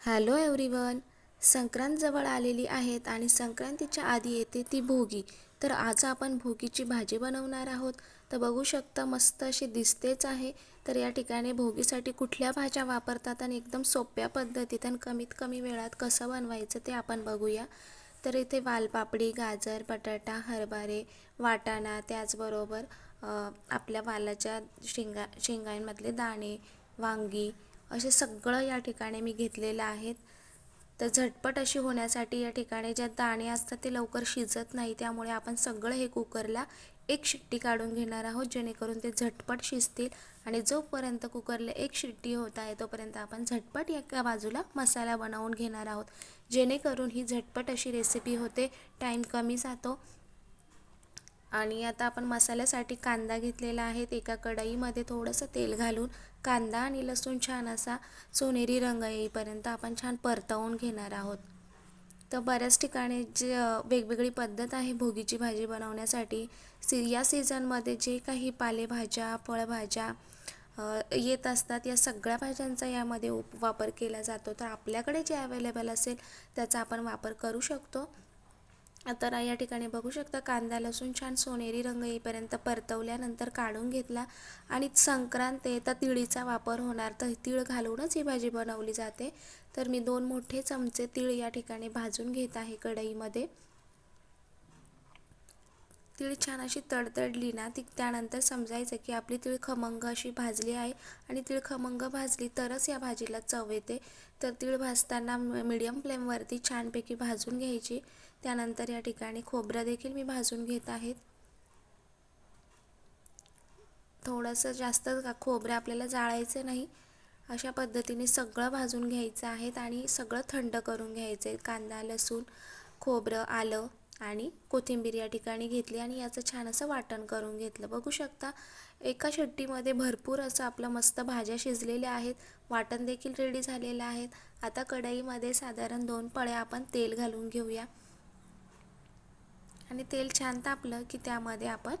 Hello everyone Sankrant जवळ आलेली आहेत आणि संक्रांतीच्या आधी येते ती भोगी. तर आज आपण भोगीची भाजी बनवणार आहोत. तर बघू शकता मस्त अशी दिसतेच आहे. तर या ठिकाणी भोगीसाठी कुठल्या भाज्या वापरतात आणि एकदम सोप्या पद्धतीत आणि कमीत कमी वेळात कसं बनवायचं ते आपण बघूया. तर इथे वालपापडी गाजर बटाटा हरभरे वाटाणा त्याचबरोबर आपल्या वालाच्या शेंगा शेंगांमधले दाणे वांगी असे सगळं या ठिकाणी मी घेतलेलं आहेत. तर झटपट अशी होण्यासाठी या ठिकाणी ज्या दाणे असतात ते लवकर शिजत नाही त्यामुळे आपण सगळं हे कुकरला एक शिट्टी काढून घेणार आहोत जेणेकरून ते झटपट शिजतील आणि जोपर्यंत कुकरला एक शिट्टी होत आहे तोपर्यंत आपण झटपट एका बाजूला मसाला बनवून घेणार आहोत. जेणेकरून ही झटपट अशी रेसिपी होते. टाईम कमी जातो. आणि आता आपण मसाल्यासाठी कांदा घेतलेला आहे. एका कढईमध्ये थोडंसं तेल घालून कांदा आणि लसूण छान असा सोनेरी रंग येईपर्यंत आपण छान परतवून घेणार आहोत. तर बऱ्याच ठिकाणी जे वेगवेगळी पद्धत आहे भोगीची भाजी बनवण्यासाठी. सी या सीझनमध्ये जे काही पालेभाज्या फळभाज्या येत असतात या सगळ्या भाज्यांचा यामध्ये वापर केला जातो. तर आपल्याकडे जे अवेलेबल असेल त्याचा आपण वापर करू शकतो. तर या ठिकाणी बघू शकता कांदा लसूण छान सोनेरी रंग येईपर्यंत परतवल्यानंतर काढून घेतला आणि संक्रांत आहे तर तिळीचा वापर होणार. तर तीळ घालूनच ही भाजी बनवली जाते. तर मी दोन मोठे चमचे तीळ या ठिकाणी भाजून घेत आहे कढईमध्ये. तीळ छान अशी तडतडली ना ती त्यानंतर समजायचं की आपली तीळ खमंग अशी भाजली आहे आणि तीळ खमंग भाजली तरच या भाजीला चव येते. तर तीळ भाजताना मीडियम फ्लेमवरती छानपैकी भाजून घ्यायची. त्यानंतर या ठिकाणी खोबरं देखील मी भाजून घेत आहेत थोडंसं जास्त खोबरं आपल्याला जाळायचं नाही अशा पद्धतीने सगळं भाजून घ्यायचं आहे आणि सगळं थंड करून घ्यायचं आहे कांदा लसूण खोबरं आलं आणि कोथिंबीर या ठिकाणी घेतली आणि याचं छान असं वाटण करून घेतलं. बघू शकता एका शेट्टीमध्ये भरपूर असं आपलं मस्त भाज्या शिजलेल्या आहेत. वाटण देखील रेडी झालेलं आहेत आता कढईमध्ये साधारण दोन पळ्या आपण तेल घालून घेऊया. आणि तेल छान तापलं की त्यामध्ये आपण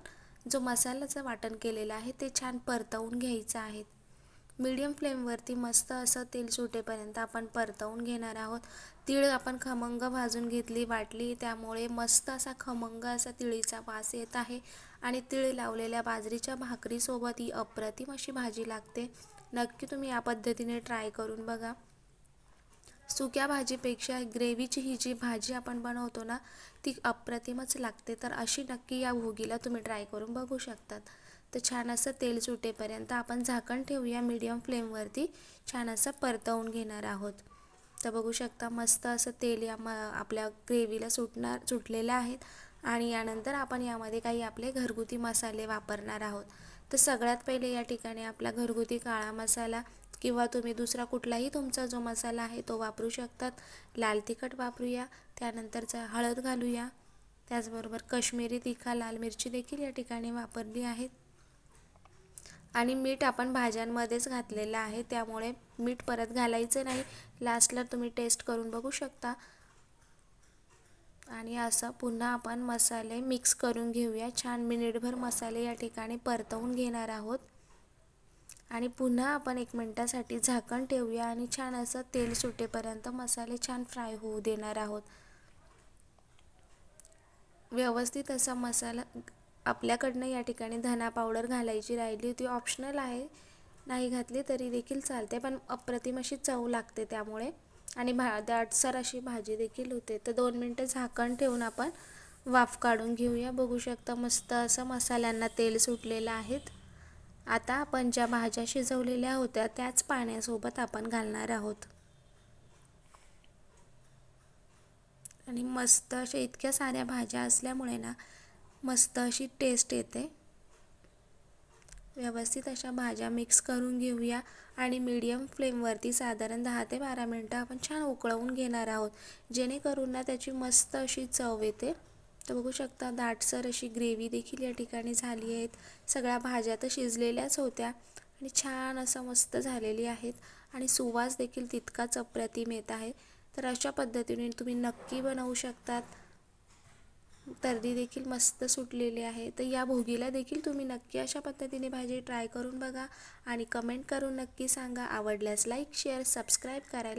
जो मसाल्याचं वाटण केलेलं आहे ते छान परतवून घ्यायचं आहे. मीडियम फ्लेमवरती मस्त असं तेल सुटेपर्यंत आपण परतवून घेणार आहोत. तीळ आपण खमंग भाजून घेतली वाटली त्यामुळे मस्त असा खमंग असा तिळीचा वास येत आहे. आणि तीळ लावलेल्या बाजरीच्या भाकरीसोबत ही अप्रतिम अशी भाजी लागते. नक्की तुम्ही या पद्धतीने ट्राय करून बघा. सुक्या भाजीपेक्षा ग्रेव्हीची ही जी भाजी आपण बनवतो ना ती अप्रतिमच लागते. तर अशी नक्की या भोगीला तुम्ही ट्राय करून बघू शकतात. तर छान असं तेल सुटेपर्यंत आपण झाकण ठेवूया मीडियम फ्लेमवरती छान असं परतवून घेणार आहोत. तर बघू शकता मस्त असं तेल या म आपल्या ग्रेव्हीला सुटणार सुटलेलं आहेत आणि यानंतर आपण यामध्ये काही आपले घरगुती मसाले वापरणार आहोत. तर सगळ्यात पहिले या ठिकाणी आपला घरगुती काळा मसाला किंवा तुम्ही दुसरा कुठलाही तुमचा जो मसाला आहे तो वापरू शकतात. लाल तिखट वापरूया त्यानंतरचा हळद घालूया. त्याचबरोबर कश्मीरी तिखा लाल मिरची देखील या ठिकाणी वापरली आहेत. आणि मीठ आपण भाज्यांमध्येच घातलेलं आहे त्यामुळे मीठ परत घालायचं नाही. लास्टला तुम्ही टेस्ट करून बघू शकता. आणि असं पुन्हा आपण मसाले मिक्स करून घेऊया. छान मिनिटभर मसाले या ठिकाणी परतवून घेणार आहोत. आणि पुन्हा आपण एक मिनटासाठी झाकण ठेवूया आणि छान असं तेल सुटेपर्यंत मसाले छान फ्राय होऊ देणार आहोत. व्यवस्थित असा मसाला आपल्याकडनं या ठिकाणी धना पावडर घालायची राहिली होती ऑप्शनल आहे. नाही घातली तरी देखील चालते पण अप्रतिम अशी चव लागते त्यामुळे. आणि भा दाटसर अशी भाजी देखील होते. तर दोन मिनटं झाकण ठेवून आपण वाफ काढून घेऊया. बघू शकता मस्त असं मसाल्यांना तेल सुटलेलं आहेत. आता आपण ज्या भाज्या शिजवलेल्या होत्या त्याच पाण्यासोबत आपण घालणार आहोत. आणि मस्त अशा इतक्या साऱ्या भाज्या असल्यामुळे ना मस्त अशी टेस्ट येते. व्यवस्थित अशा भाज्या मिक्स करून घेऊया आणि मीडियम फ्लेमवरती साधारण दहा ते बारा मिनटं आपण छान उकळवून घेणार आहोत. जेणेकरून ना त्याची मस्त अशी चव येते. तर बघू शकता. दाटसर अशी ग्रेव्ही देखील या ठिकाणी झाली आहेत. सगळ्या भाज्या तर शिजलेल्याच होत्या. आणि छान असं मस्त झालेली आहेत. आणि सुवास देखील तितकाच अप्रतिम येत आहे. तर अशा पद्धतीने तुम्ही नक्की बनवू शकतात. तर्दी देखील मस्त सुटलेली आहे. तर या भोगीला देखील तुम्ही नक्की अशा पद्धतीने भाजी ट्राय करून बघा. आणि कमेंट करून नक्की सांगा. आवडल्यास लाईक शेअर सबस्क्राईब करायला